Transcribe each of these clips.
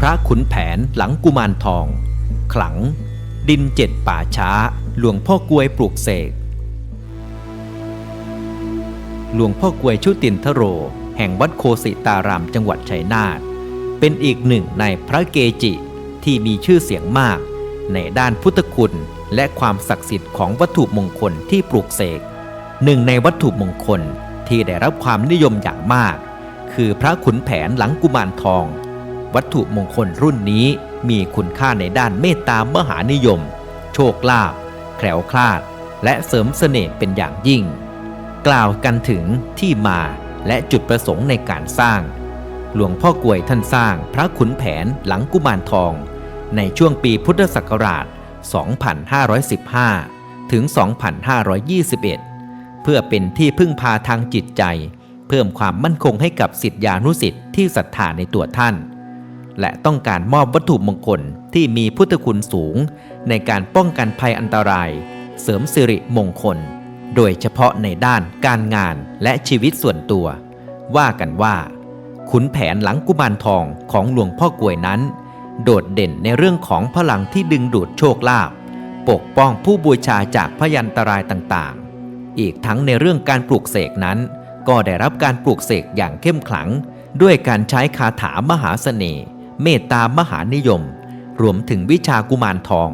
พระขุนแผนหลังกุมารทอง ขลัง ดินเจ็ดป่าช้า หลวงพ่อกลวยปลูกเสก หลวงพ่อกลวยชุตินทโร แห่งวัดโคสิตารามจังหวัดชัยนาท เป็นอีกหนึ่งในพระเกจิที่มีชื่อเสียงมาก ในด้านพุทธคุณและความศักดิ์สิทธิ์ของวัตถุมงคลที่ปลูกเสก หนึ่งในวัตถุมงคลที่ได้รับความนิยมอย่างมาก คือพระขุนแผนหลังกุมารทอง วัตถุมงคลรุ่นนี้มีคุณค่าในด้านเมตตามหานิยม โชคลาภแคล้วคลาด และเสริมเสน่ห์เป็นอย่างยิ่ง กล่าวกันถึงที่มาและจุดประสงค์ในการสร้าง หลวงพ่อกลวยท่านสร้างพระขุนแผนหลังกุมารทอง ในช่วงปีพุทธศักราช 2515 ถึง 2521 เพื่อเป็นที่พึ่งพาทางจิตใจ เพิ่มความมั่นคงให้กับสิทธิานุสิทธิ์ที่ศรัทธาในตัวท่าน และต้องการมอบวัตถุมงคลที่มีพุทธคุณสูง ในการป้องกันภัยอันตราย เสริมสิริมงคล โดยเฉพาะในด้านการงานและชีวิตส่วนตัว ว่ากันว่า ขุนแผนหลังกุมารทองของหลวงพ่อกวยนั้น โดดเด่นในเรื่องของพลังที่ดึงดูดโชคลาภปกป้องผู้บูชาจากพยันตรายต่างๆ อีกทั้งในเรื่องการปลูกเสกนั้น ก็ได้รับการปลูกเสกอย่างเข้มขลัง ด้วยการใช้คาถามหาเสน่ห์ เมตตามหานิยม รวมถึงวิชากุมารทอง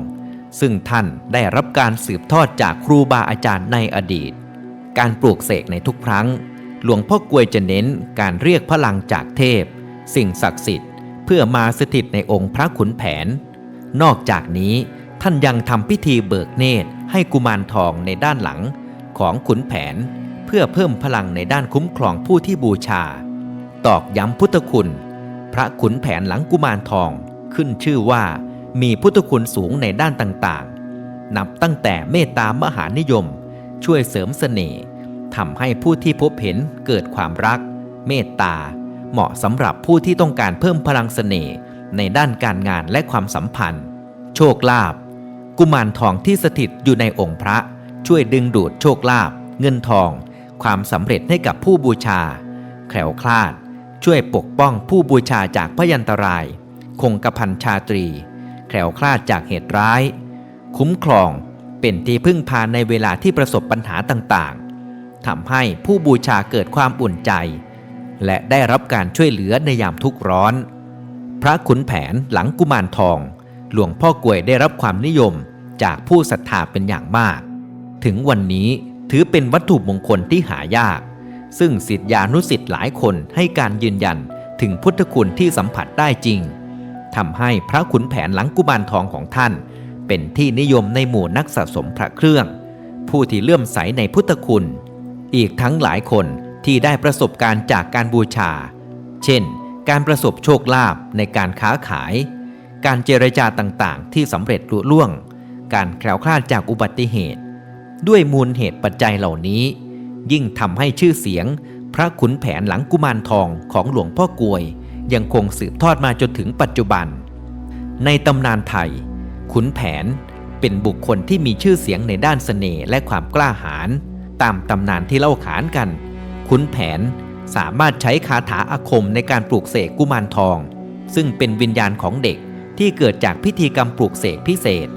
ซึ่งท่านได้รับการสืบทอดจากครูบาอาจารย์ในอดีต การปลูกเสกในทุกครั้ง หลวงพ่อกลวยจะเน้นการเรียกพลังจากเทพ สิ่งศักดิ์สิทธิ์ เพื่อมาสถิตในองค์พระขุนแผน นอกจากนี้ท่านยังทำพิธีเบิกเนตรให้กุมารทองในด้านหลังของขุนแผน เพื่อเพิ่มพลังในด้านคุ้มครองผู้ที่บูชา ตอกย้ำพุทธคุณ พระขุนแผนหลังกุมารทอง ขึ้นชื่อว่ามีพุทธคุณสูงในด้านต่างๆ นับตั้งแต่เมตตามหานิยม ช่วยเสริมเสน่ห์ทำให้ผู้ที่พบเห็นเกิดความรัก เมตตา เหมาะสำหรับผู้ที่ต้องการเพิ่มพลังเสน่ห์ในด้านการงานและความสัมพันธ์ โชคลาภกุมารทองที่สถิตอยู่ในองค์พระ ช่วยดึงดูดโชคลาภเงินทอง ความสำเร็จให้กับผู้บูชาแคล้วคลาด ช่วยปกป้องผู้บูชาจากพยันตราย คงกระพันชาตรี แคล้วคลาดจากเหตุร้าย คุ้มครองเป็นที่พึ่งพาในเวลาที่ประสบปัญหาต่างๆทำให้ผู้บูชาเกิดความอุ่นใจ และได้รับการช่วยเหลือในยามทุกข์ร้อน พระขุนแผนหลังกุมารทอง หลวงพ่อกวยได้รับความนิยมจากผู้ศรัทธาเป็นอย่างมาก ถึงวันนี้ถือเป็นวัตถุมงคลที่หายาก ซึ่งสิทธิานุสิทธิ์หลายคนให้การยืนยันถึงพุทธคุณที่สัมผัสได้จริงทำให้พระขุนแผนหลังกุมารทองของท่าน เป็นที่นิยมในหมู่นักสะสมพระเครื่อง ผู้ที่เลื่อมใสในพุทธคุณ อีกทั้งหลายคนที่ได้ประสบการณ์จากการบูชา เช่น การประสบโชคลาภในการค้าขาย การเจรจาต่างๆ ที่สำเร็จลุล่วง การแคล้วคลาดจากอุบัติเหตุ ด้วยมูลเหตุปัจจัยเหล่านี้ ยิ่งทำให้ชื่อเสียง พระขุนแผนหลังกุมารทองของหลวงพ่อกวย ยังคงสืบทอดมาจนถึงปัจจุบัน ในตำนานไทย ขุนแผนเป็นบุคคลที่มีชื่อเสียงในด้านเสน่ห์และความกล้าหาญตามตำนานที่เล่าขานกัน ขุนแผนสามารถใช้คาถาอาคมในการปลูกเสกกุมารทอง ซึ่งเป็นวิญญาณของเด็กที่เกิดจากพิธีกรรมปลูกเสกพิเศษ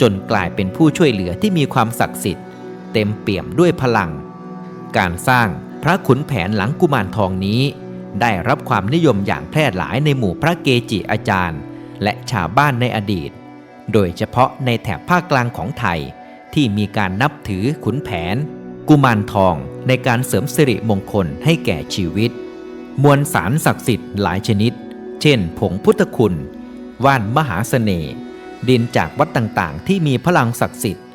จนกลายเป็นผู้ช่วยเหลือที่มีความศักดิ์สิทธิ์ เต็มเปี่ยมด้วยพลัง การสร้างพระขุนแผนหลังกุมารทองนี้ ได้รับความนิยมอย่างแพร่หลายในหมู่พระเกจิอาจารย์ และชาวบ้านในอดีต โดยเฉพาะในแถบภาคกลางของไทย ที่มีการนับถือขุนแผน กุมารทองในการเสริมสิริมงคลให้แก่ชีวิต มวลสารศักดิ์สิทธิ์หลายชนิด เช่น ผงพุทธคุณ ว่านมหาเสน่ห์ดินจากวัดต่างๆ ที่มีพลังศักดิ์สิทธิ์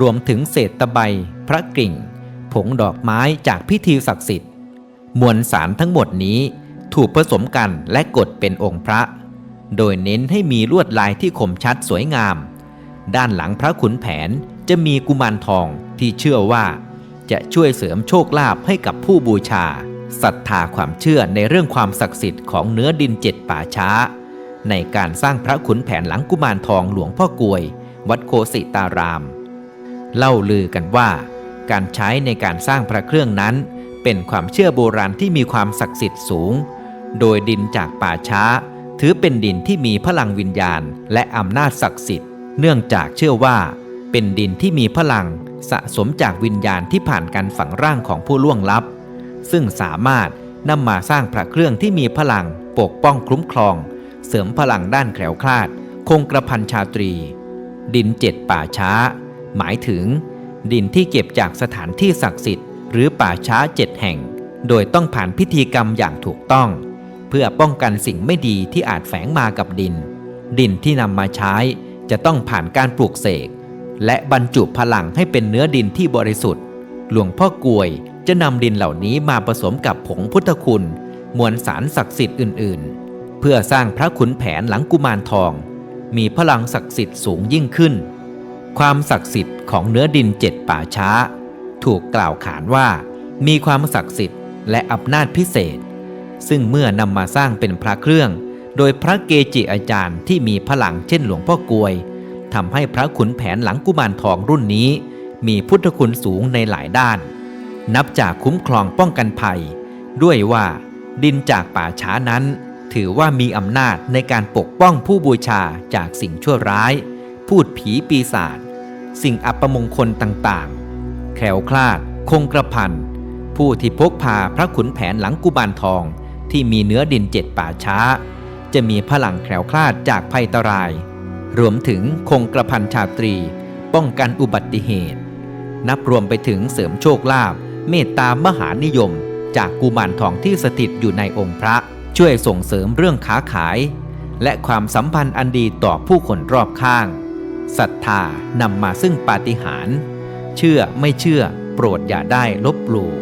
รวมถึงเศษตะไบพระกริ่ง ผงดอกไม้จากพิธีศักดิ์สิทธิ์ มวลสารทั้งหมดนี้ถูกผสมกันและกดเป็นองค์พระ โดยเน้นให้มีลวดลายที่คมชัดสวยงาม ด้านหลังพระขุนแผนจะมีกุมารทองที่เชื่อว่า จะช่วยเสริมโชคลาภให้กับผู้บูชาศรัทธาความเชื่อในเรื่องความศักดิ์สิทธิ์ของเนื้อดินเจ็ดป่าช้า ในการสร้างพระขุนแผนหลังกุมารทองหลวงพ่อกลวย วัดโคสิตาราม เล่าลือกันว่า การใช้ในการสร้างพระเครื่องนั้น เป็นความเชื่อโบราณที่มีความศักดิ์สิทธิ์สูง โดยดินจากป่าช้า ถือเป็นดินที่มีพลังวิญญาณ และอำนาจศักดิ์สิทธิ์ เนื่องจากเชื่อว่า เป็นดินที่มีพลังสะสมจากวิญญาณที่ผ่านการฝังร่างของผู้ล่วงลับ ซึ่งสามารถนำมาสร้างพระเครื่องที่มีพลังปกป้องคุ้มครอง เสริมพลังด้านแคล้วคลาด คงกระพันชาตรี ดินเจ็ดป่าช้า หมายถึง ดินที่เก็บจากสถานที่ศักดิ์สิทธิ์หรือป่าช้าเจ็ดแห่ง โดยต้องผ่านพิธีกรรมอย่างถูกต้อง เพื่อป้องกันสิ่งไม่ดีที่อาจแฝงมากับดิน ดินที่นำมาใช้จะต้องผ่านการปลูกเสกและบรรจุพลังให้เป็นเนื้อดินที่บริสุทธิ์ หลวงพ่อกลวยจะนำดินเหล่านี้มาผสมกับผงพุทธคุณ มวลสารศักดิ์สิทธิ์อื่น ๆ เพื่อสร้างพระขุนแผนหลังกุมารทอง มีพลังศักดิ์สิทธิ์สูงยิ่งขึ้น ความศักดิ์สิทธิ์ของเนื้อดินเจ็ดป่าช้า ถูกกล่าวขานว่า มีความศักดิ์สิทธิ์และอำนาจพิเศษ ซึ่งเมื่อนำมาสร้างเป็นพระเครื่อง โดยพระเกจิอาจารย์ที่มีพลังเช่นหลวงพ่อกลวยทำให้พระขุนแผนหลังกุมารทองรุ่นนี้ มีพุทธคุณสูงในหลายด้าน นับจากคุ้มครองป้องกันภัย ด้วยว่าดินจากป่าช้านั้น ถือว่ามีอำนาจในการปกป้องผู้บูชาจากสิ่งชั่วร้าย พูดผีปีศาจ สิ่งอัปมงคลต่างๆแคล้วคลาด คงกระพัน ผู้ที่พกพาพระขุนแผนหลังกุบารทองที่มีเนื้อดินเจ็ดป่าช้า จะมีพลังแคล้วคลาดจากภัยตราย รวมถึงคงกระพันชาตรี ป้องกันอุบัติเหตุ นับรวมไปถึงเสริมโชคลาภเมตตามหานิยม จากกุมารทองที่สถิตอยู่ในองค์พระช่วยส่งเสริมเรื่องค้าขาย และความสัมพันธ์อันดีต่อผู้คนรอบข้าง ศรัทธานำมาซึ่งปาฏิหาริย์เชื่อไม่เชื่อโปรดอย่าได้ลบหลู่